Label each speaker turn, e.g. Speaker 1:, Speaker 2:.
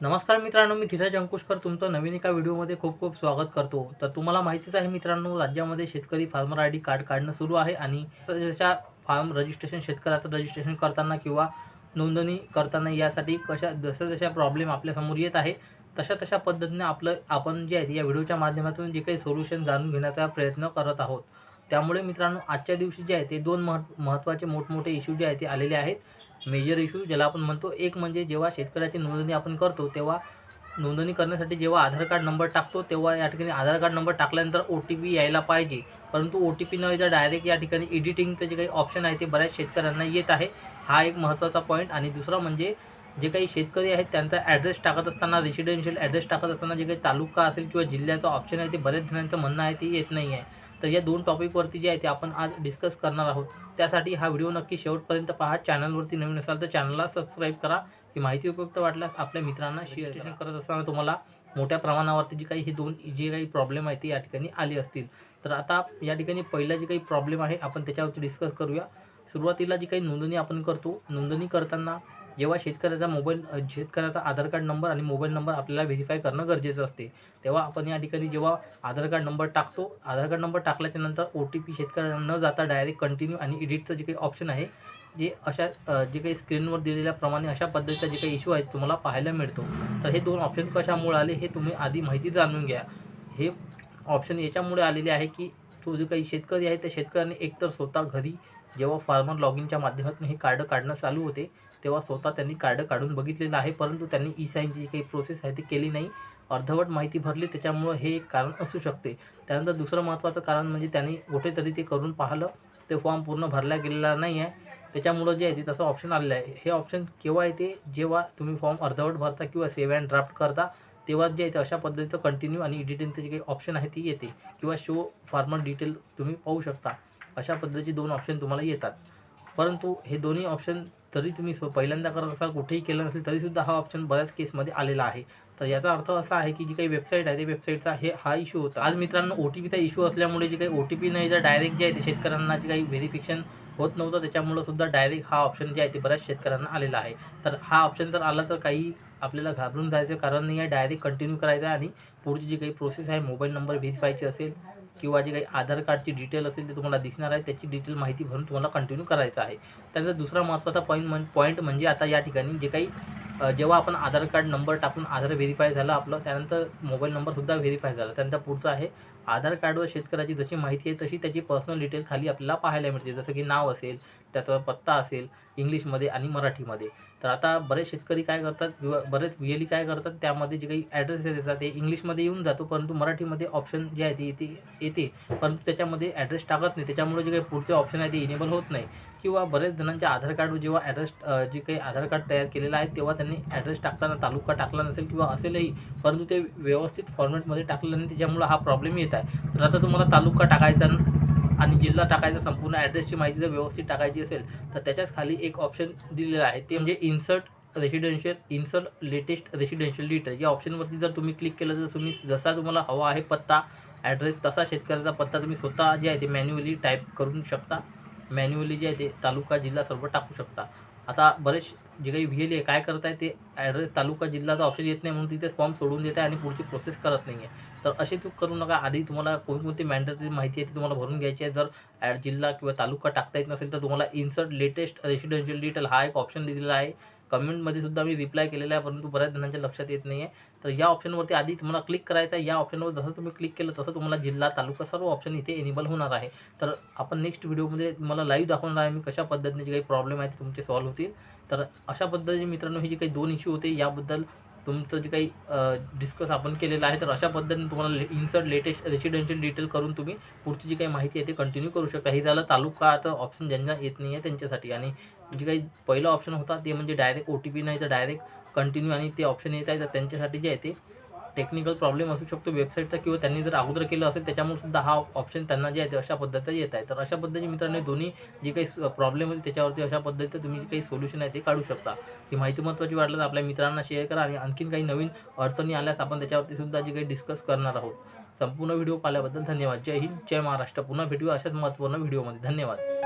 Speaker 1: नमस्कार मित्रांनो मी धीरज अंकुशकर. तुमचं नवीन एका व्हिडिओमध्ये खूप खूप स्वागत करतो. तर तुम्हाला माहितीच आहे मित्रांनो राज्यामध्ये शेतकरी फार्मर आय डी कार्ड काढणं सुरू आहे आणि जशा फार्म रजिस्ट्रेशन शेतकऱ्याचं रजिस्ट्रेशन करताना किंवा नोंदणी करताना यासाठी कशा जशा जशा प्रॉब्लेम आपल्यासमोर येत आहे तशा तशा पद्धतीने आपलं आपण जे आहे या व्हिडिओच्या माध्यमातून जे काही सोल्युशन जाणून घेण्याचा प्रयत्न करत आहोत. त्यामुळे मित्रांनो आजच्या दिवशी जे आहे ते दोन मह महत्त्वाचे मोठमोठे इश्यू जे आहे ते आलेले आहेत. मेजर इश्यू ज्याला आपण म्हणतो. एक म्हणजे जेव्हा शेतकऱ्याची नोंदणी आपण करतो तेव्हा नोंदणी करण्यासाठी जेव्हा आधार कार्ड नंबर टाकतो तेव्हा या ठिकाणी आधार कार्ड नंबर टाकल्यानंतर ओ टी पी यायला पाहिजे. परंतु ओ टी पी न येता डायरेक्ट या ठिकाणी एडिटिंगचं जे काही ऑप्शन आहे ते बऱ्याच शेतकऱ्यांना येत आहे. हा एक महत्त्वाचा पॉईंट आणि दुसरा म्हणजे जे काही शेतकरी आहेत त्यांचा ॲड्रेस टाकत असताना रेसिडेन्शियल ॲड्रेस टाकत असताना जे काही तालुका असेल किंवा जिल्ह्याचं ऑप्शन आहे ते बऱ्याच जणांचं म्हणणं आहे ते येत नाही आहे तर या दोन टॉपिकवरती जे आहे ते आपण आज डिस्कस करणार आहोत. त्यासाठी हा व्हिडिओ नक्की शेवटपर्यंत पहा. चॅनलवरती नवीन असाल तर चॅनलला सबस्क्राईब करा. ही माहिती उपयुक्त वाटल्यास आपल्या मित्रांना शेअर करत असताना तुम्हाला मोठ्या प्रमाणावरती जी काही ही दोन जे काही प्रॉब्लेम आहे ते या ठिकाणी आले असतील. तर आता या ठिकाणी पहिला जे काही प्रॉब्लेम आहे आपण त्याच्यावरती डिस्कस करूया. सुरुवातीला जी काही नोंदणी आपण करतो नोंदणी करताना जेव्हा शेतकऱ्याचा मोबाईल शेतकऱ्याचा आधार कार्ड नंबर आणि मोबाईल नंबर आपल्याला व्हेरीफाय करणं गरजेचं असते तेव्हा आपण या ठिकाणी जेव्हा आधार कार्ड नंबर टाकतो आधार कार्ड नंबर टाकल्याच्या नंतर ओ टी पी शेतकऱ्यांना न जाता डायरेक्ट कंटिन्यू आणि एडिटचं जे काही ऑप्शन आहे जे अशा जे काही स्क्रीनवर दिलेल्याप्रमाणे अशा पद्धतीचा जे काही इश्यू आहे तुम्हाला पाहायला मिळतो. तर हे दोन ऑप्शन कशामुळे आले हे तुम्ही आधी माहिती जाणून घ्या. हे ऑप्शन याच्यामुळे आलेले आहे की तो जो काही शेतकरी आहे त्या शेतकऱ्याने एकतर स्वतः घरी जेव्हा फार्मर लॉग इनच्या माध्यमातून हे कार्ड काढणं चालू होते तेव्हा स्वतः त्यांनी कार्ड काढून बघितलेलं आहे परंतु त्यांनी ई साईनची जी काही प्रोसेस आहे ती केली नाही. अर्धवट माहिती भरली त्याच्यामुळं हे एक कारण असू शकते. त्यानंतर दुसरं महत्त्वाचं कारण म्हणजे त्यांनी कुठेतरी ते करून पाहिलं ते फॉर्म पूर्ण भरला गेलेला नाही आहे त्याच्यामुळं जे आहे ते तसं ऑप्शन आलेलं आहे. हे ऑप्शन केव्हा येते? जेव्हा तुम्ही फॉर्म अर्धवट भरता किंवा सेव्ह अँड ड्राफ्ट करता तेव्हा जे आहे ते अशा पद्धतीचं कंटिन्यू आणि एडिटिंगचं जे काही ऑप्शन आहे ती येते. किंवा शो फार्मर डिटेल तुम्ही पाहू शकता. अशा पद्धतीचे दोन ऑप्शन तुम्हाला येतात. परंतु हे दोन्ही ऑप्शन तरी तुम्ही स्व पहिल्यांदा करत असाल कुठेही केलं नसेल तरीसुद्धा हा ऑप्शन बऱ्याच केसमध्ये आलेला आहे. तर याचा अर्थ असा आहे की जी काही वेबसाईट आहे त्या वेबसाईटचा हे हा इश्यू होता. आज मित्रांनो ओ टी पीचा इश्यू असल्यामुळे जे काही ओ टी पी नाही तर डायरेक्ट जे आहे ते शेतकऱ्यांना जे काही व्हेरिफिकेशन होत नव्हतं त्याच्यामुळं सुद्धा डायरेक्ट हा ऑप्शन जे आहे ते बऱ्याच शेतकऱ्यांना आलेला आहे. तर हा ऑप्शन जर आला तर काही आपल्याला घाबरून जायचं कारण नाही आहे डायरेक्ट कंटिन्यू करायचं आहे आणि पुढची जी काही प्रोसेस आहे मोबाईल नंबर व्हेरीफायची असेल किंवा जे काही आधार कार्डची डिटेल असेल ते तुम्हाला दिसणार आहे त्याची डिटेल माहिती भरून तुम्हाला कंटिन्यू करायचं आहे. त्यानंतर दुसरा महत्त्वाचा पॉईंट म्हण पॉईंट म्हणजे आता या ठिकाणी जे काही जेव्हा आपण आधार कार्ड नंबर टाकून आधार व्हेरीफाय झालं आपलं त्यानंतर मोबाईल नंबरसुद्धा व्हेरीफाय झाला. त्यानंतर पुढचं आहे आधार कार्डवर शेतकऱ्याची जशी माहिती आहे तशी त्याची पर्सनल डिटेल खाली आपल्याला पाहायला मिळते. जसं की नाव असेल त्याचा पत्ता असेल इंग्लिशमध्ये आणि मराठीमध्ये. तर आता बरेच शेतकरी काय करतात किंवा बरेच व्ही काय करतात त्यामध्ये जे काही ॲड्रेस येतात ते इंग्लिशमध्ये येऊन जातो परंतु मराठीमध्ये ऑप्शन जे आहे ते येते येते. परंतु त्याच्यामध्ये ॲड्रेस टाकत नाही. त्याच्यामुळे जे काही पुढचे ऑप्शन आहे ते इनेबल होत नाही. किंवा बरेच जणांच्या आधार कार्डवर जेव्हा ॲड्रेस जे काही आधार कार्ड तयार केलेलं आहे तेव्हा त्यांनी ॲड्रेस टाकताना तालुका टाकला नसेल किंवा असेलही. परंतु ते व्यवस्थित फॉर्मॅटमध्ये टाकलं नाही त्याच्यामुळं हा प्रॉब्लेम येत आहे. तर आता तुम्हाला तालुका टाकायचा आणि जिल्हा टाकायचा संपूर्ण ॲड्रेसची माहिती जर व्यवस्थित टाकायची असेल तर त्याच्याच खाली एक ऑप्शन दिलेलं आहे. ते म्हणजे insert residential insert latest residential detail या ऑप्शनवरती जर तुम्ही क्लिक केलं तर तुम्ही जसा तुम्हाला हवा आहे पत्ता ॲड्रेस तसा शेतकऱ्याचा पत्ता तुम्ही स्वतः जे आहे ते मॅन्युअली टाईप करू शकता. मॅन्युअली जे आहे ते तालुका जिल्हा सर्व टाकू शकता. आता बरेच जे काही व्ही एल आहे काय करत आहे ते ॲड्रेस तालुका जिल्ह्याचा ऑप्शन येत नाही म्हणून तिथे फॉर्म सोडून देत आहे आणि पुढची प्रोसेस करत नाही आहे तर असे चूक करू नका. आधी तुम्हाला कोणकोणती मॅन्डेटरी माहिती आहे ती तुम्हाला भरून घ्यायची आहे. जर ॲड जिल्हा किंवा तालुका टाकता येत नसेल तर तुम्हाला इन्सर्ट लेटेस्ट रेसिडेन्शियल डिटेल हा एक ऑप्शन दिलेला आहे. कमेंटमध्ये सुद्धा मी रिप्लाय केलेला आहे परंतु बऱ्याच जणांच्या लक्षात येत नाही आहे तर या ऑप्शनवरती आधी तुम्हाला क्लिक करायचं आहे. या ऑप्शनवर जसं तुम्ही क्लिक केलं तसं तुम्हाला जिल्हा तालुका सर्व ऑप्शन इथे एनेबल होणार आहे. तर आपण नेक्स्ट व्हिडिओमध्ये तुम्हाला लाईव्ह दाखवणार आहे. मी कशा पद्धतीने जे काही प्रॉब्लेम आहे ते तुमचे सॉल्व्ह होतील. तर अशा पद्धतीने मित्रांनो हे जे काही दोन इश्यू होते याबद्दल तुमचं जे काही डिस्कस आपण केलेलं आहे तर अशा पद्धतीने तुम्हाला ले इन्सर्ट लेटेस्ट रेसिडेन्शियल डिटेल करून तुम्ही पुढची जी काही माहिती आहे ते कंटिन्यू करू शकता. हे झालं तालुकाचं ऑप्शन ज्यांना येत नाही आहे त्यांच्यासाठी. आणि जे काही पहिला ऑप्शन होता ते म्हणजे डायरेक्ट ओ टी पी नाही तर डायरेक्ट कंटिन्यू आणि ते ऑप्शन येत आहे तर त्यांच्यासाठी जे आहे ते टेक्निकल प्रॉब्लेम असू शकतो वेबसाईटचा किंवा त्यांनी जर अगोदर केलं असेल त्याच्यामुळे सुद्धा हा ऑप्शन त्यांना जे आहे ते अशा पद्धतीने येत आहे. तर अशा पद्धतीने मित्रांनो दोन्ही जे काही प्रॉब्लेम होते त्याच्यावरती अशा पद्धतीत तुम्ही जे काही सोल्युशन आहे ते काढू शकता. ही माहिती महत्त्वाची वाटलं तर आपल्या मित्रांना शेअर करा आणि आणखीन काही नवीन अडचणी आल्यास आपण त्याच्यावरती सुद्धा जे काही डिस्कस करणार आहोत. संपूर्ण व्हिडिओ पाहिल्याबद्दल धन्यवाद. जय हिंद जय महाराष्ट्र. पुन्हा भेटूया अशाच महत्त्वपूर्ण व्हिडिओमध्ये धन्यवाद.